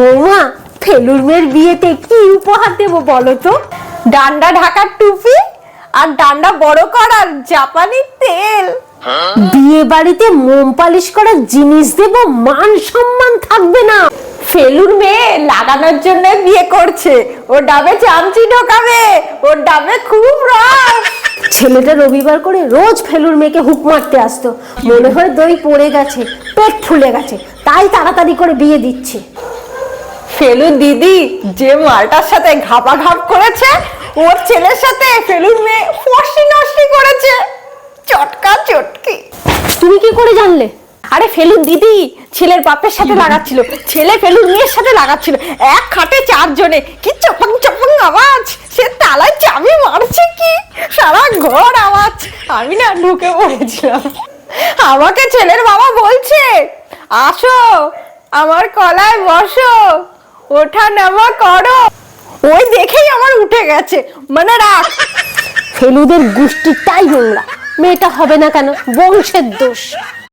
বৌমা, ফেলুর মেয়ের বিয়েতে কি উপহার দেবো বলো তো? ডান্ডা ঢাকার টুপি আর ডান্ডা বড় করার জাপানি তেল। বিয়ে বাড়িতে মোম পালিশ করার জিনিস দেব, মান সম্মান থাকবে না। ফেলুর মেয়ে লাগানোর জন্য বিয়ে করছে। ও ডাবে চামচি ঢোকাবে। ওর ডাবে খুব রস। ছেলেটা রবিবার করে রোজ ফেলুর মেয়েকে হুক মারতে আসতো। মনে হয় দই পড়ে গেছে, পেট ফুলে গেছে। তাই তাড়াতাড়ি করে বিয়ে দিচ্ছে। ফেলু দিদি যে মালটার সাথে ঘাপা ঘাপ করেছে ওর ছেলের সাথে ফেলুর মেয়ে ফসি নষ্টি করেছে। চটকা চটকি। তুমি কি করে জানলে? আরে ফেলু দিদি ছেলের বাপের সাথে লাগাচ্ছিল। ছেলে ফেলুর মেয়ের সাথে লাগাচ্ছিল। এক খাটে চারজনে। কি চপাং চপাং আওয়াজ? সে তালায় চাবি মারছে কি? সারা ঘর আওয়াজ। আমি না ঢুকে পড়েছিলাম। আমাকে ছেলের বাবা বলছে আসো আমার কলায় বসো। ওঠা নামা করো। ওই দেখেই আমার উঠে গেছে। মানে রাখ ফেলুদের গোষ্ঠীটাই নোংরা। মেয়েটা হবে না কেন? বংশের দোষ।